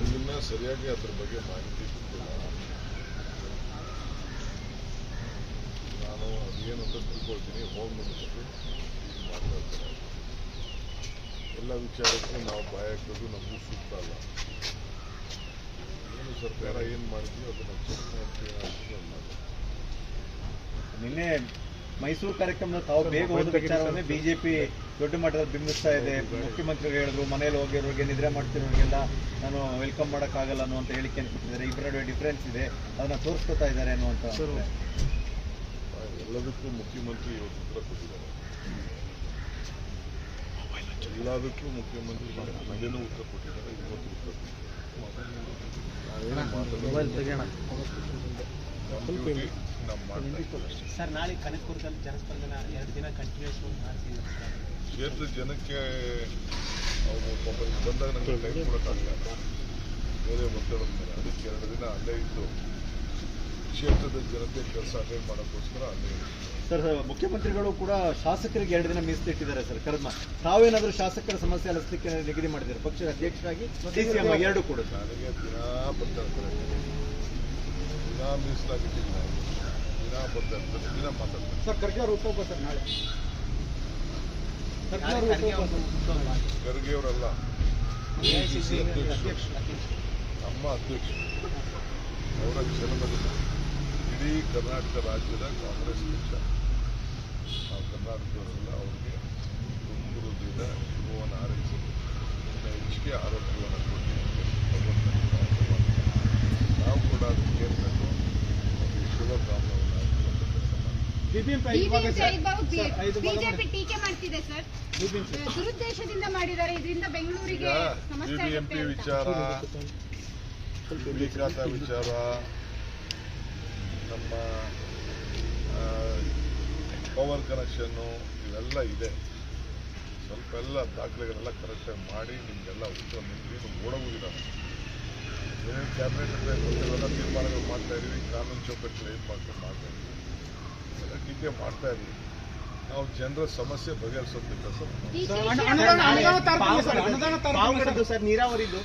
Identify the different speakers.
Speaker 1: ನನಗಿನ್ನ ಸರಿಯಾಗಿ ಅದ್ರ ಬಗ್ಗೆ ಮಾಹಿತಿ ನಾನು ಅದೇನು ಅಂತ ತಿಳ್ಕೊಳ್ತೀನಿ. ಹೋಮ್ ಮಿನಿಸ್ಟ್ರು ಮಾತಾಡ್ತಾರೆ. ಎಲ್ಲ ವಿಚಾರಕ್ಕೂ ನಾವು ಹಾಕೋದು ನಮಗೂ ಸೂಕ್ತ ಅಲ್ಲ. ಏನು ಸರ್ಕಾರ ಏನು ಮಾಡಿದ್ವಿ ಅದನ್ನು ಚೆಕ್ ಮಾಡ್ತೀವಿ
Speaker 2: ನಿನ್ನೆ ಮೈಸೂರು ಕಾರ್ಯಕ್ರಮದ ತಾವು ಬೇಗ ಹೋದ ವಿಚಾರವನ್ನೇ ಬಿಜೆಪಿ ದೊಡ್ಡ ಮಟ್ಟದಲ್ಲಿ ಬಿಂಬಿಸ್ತಾ ಇದೆ. ಮುಖ್ಯಮಂತ್ರಿಗಳು ಹೇಳಿದ್ರು ಮನೇಲಿ ಹೋಗಿರೋರಿಗೆ ನಿದ್ರೆ ಮಾಡ್ತಿರೋರಿಗೆಲ್ಲ ನಾನು ವೆಲ್ಕಮ್ ಮಾಡೋಕ್ಕಾಗಲ್ಲ ಅನ್ನುವಂತ ಹೇಳಿಕೆ ಕೊಟ್ಟಿದ್ದಾರೆ ಇಬ್ಬರ ನಡುವೆ ಡಿಫ್ರೆನ್ಸ್ ಇದೆ. ಅದನ್ನ ತೋರಿಸ್ಕೊತಾ ಇದ್ದಾರೆ ಅನ್ನುವಂತ
Speaker 1: ಎಲ್ಲದಕ್ಕೂ ಮುಖ್ಯಮಂತ್ರಿ ಉತ್ತರ ಕೊಟ್ಟಿದ್ದಾರೆ ಎಲ್ಲದಕ್ಕೂ ಮುಖ್ಯಮಂತ್ರಿ ಮೊದಲೇನೂ ಉತ್ತರ ಕೊಟ್ಟಿದ್ದಾರೆ ಇವತ್ತು ಉತ್ತರ ಕೊಟ್ಟಿದ್ದಾರೆ.
Speaker 3: ಸರ್ ನಾಳೆ ಕನಕಪುರದಲ್ಲಿ ಜನಸ್ಪಂದನ ಎರಡು ದಿನ ಕಂಟಿನ್ಯೂಸ್ ಸರ್
Speaker 1: ಕ್ಷೇತ್ರದ ಜನಕ್ಕೆ ಅವರು ಪಾಪ ಇಲ್ಲಿ ಬಂದಾಗ ನನಗೆ ಟೈಮ್ ಕೊಡೋಕ್ಕಾಗಲ್ಲ ಬೇರೆ ಒತ್ತಡ ಮೇಲೆ ಅದಕ್ಕೆ ಎರಡು ದಿನ ಅಲ್ಲೇ ಇದ್ದು ಕ್ಷೇತ್ರದ ಜನತೆ ಕೆಲಸ ಅಟೆಂಡ್ ಮಾಡೋಕ್ಕೋಸ್ಕರ ಅಲ್ಲೇ ಇದ್ದು.
Speaker 2: ಸರ್ ಮುಖ್ಯಮಂತ್ರಿಗಳು ಕೂಡ ಶಾಸಕರಿಗೆ ಎರಡು ದಿನ ಮೀಸಲಿಟ್ಟಿದ್ದಾರೆ ಸರ್ ಕರ್ಮ ತಾವೇನಾದ್ರೂ ಶಾಸಕರ ಸಮಸ್ಯೆ ಅಲಿಸ್ಲಿಕ್ಕೆ ನಿಗದಿ ಮಾಡಿದ್ದಾರೆ? ಪಕ್ಷದ ಅಧ್ಯಕ್ಷರಾಗಿ ಎರಡು ಕೂಡ. ಸರ್
Speaker 1: ಅದಕ್ಕೆ ದಿನ ಬರ್ತಾ ಇರ್ತಾರೆ. ದಿನಾ ಮೀಸಲಾಗಿಟ್ಟಿಲ್ಲ ದಿನಾ ಬರ್ತಾ ಇರ್ತಾರೆ ದಿನ ಮಾತಾಡ್ತಾರೆ
Speaker 2: ಸರ್ ಖರ್ಗೆ ಅವರು ಸರ್. ನಾಳೆ
Speaker 3: ಖರ್ಗೆ ಅವರು
Speaker 1: ಅವರಲ್ಲ. ನಮ್ಮ ಅಧ್ಯಕ್ಷ ಅವರ ಜನ್ಮದಿನ ಇಡೀ ಕರ್ನಾಟಕ ರಾಜ್ಯದ ಕಾಂಗ್ರೆಸ್ ಪಕ್ಷ. ನಾವು ಕರ್ನಾಟಕದವರೆಲ್ಲ ಅವ್ರಿಗೆ ತುಂಬ ಹೃದಯದ ಶುಭವನ್ನು ಹಾರೈಸಿ ಹೆಚ್ಚಿಗೆ ಆರೋಗ್ಯವನ್ನು ಕೊಡಿ ಅಂತ ಭಗವಂತನಲ್ಲಿ ಪ್ರಾರ್ಥನೆ ಮಾಡ್ತೀನಿ. ನಾವು ಕೂಡ ಅದಕ್ಕೆ ಕೇಳ್ಕೊಂಡು ಅವ್ರಿಗೆ ಶುಭ ಕಾಮನವನ್ನು ಹಾಕುವಂಥ ಕೆಲಸ ಮಾಡ್ತೀವಿ
Speaker 4: ಬಿಜೆಪಿ ಟೀಕೆ ಮಾಡ್ತಿದೆ ಸರ್. ದುರುದ್ದೇಶದಿಂದ ಮಾಡಿದ್ದಾರೆ. ಇದರಿಂದ ಬೆಂಗಳೂರಿಗೆ
Speaker 1: ಬಿಬಿಎಂಪಿ. ವಿಚಾರ ಖಾತಾ ವಿಚಾರ ನಮ್ಮ ಪವರ್ ಕನೆಕ್ಷನ್ನು ಇವೆಲ್ಲ ಇದೆ. ಸ್ವಲ್ಪ ಎಲ್ಲ ದಾಖಲೆಗಳೆಲ್ಲ ಕರೆಕ್ಷನ್ ಮಾಡಿ ನಿಮಗೆಲ್ಲ ಉತ್ತರ ನಿಮ್ಗೇನು ಓಡೋಗಿದ್ದಾನೆ ಏನೇನು ಕ್ಯಾಬಿನೆಟ್ ಇದೆ ಎಲ್ಲ ತೀರ್ಮಾನಗಳು ಮಾಡ್ತಾ ಇದೀವಿ ಕಾನೂನು ಚೌಕಟ್ಟು ಏನು ಮಾಡ್ಕೊಂಡು ಮಾಡ್ತಾ ಇದೀವಿ. ಟೀಕೆ ಮಾಡ್ತಾ ಇದೀವಿ ನಾವು ಜನರ ಸಮಸ್ಯೆ ಬಗೆಹರಿಸೋದು ಕೆಲಸ ಮಾಡ್ತೀವಿ.
Speaker 4: ಟೀಕೆ
Speaker 3: ಪಾವಗಡದ್ದು ಸರ್ ನೀರಾವರಿದು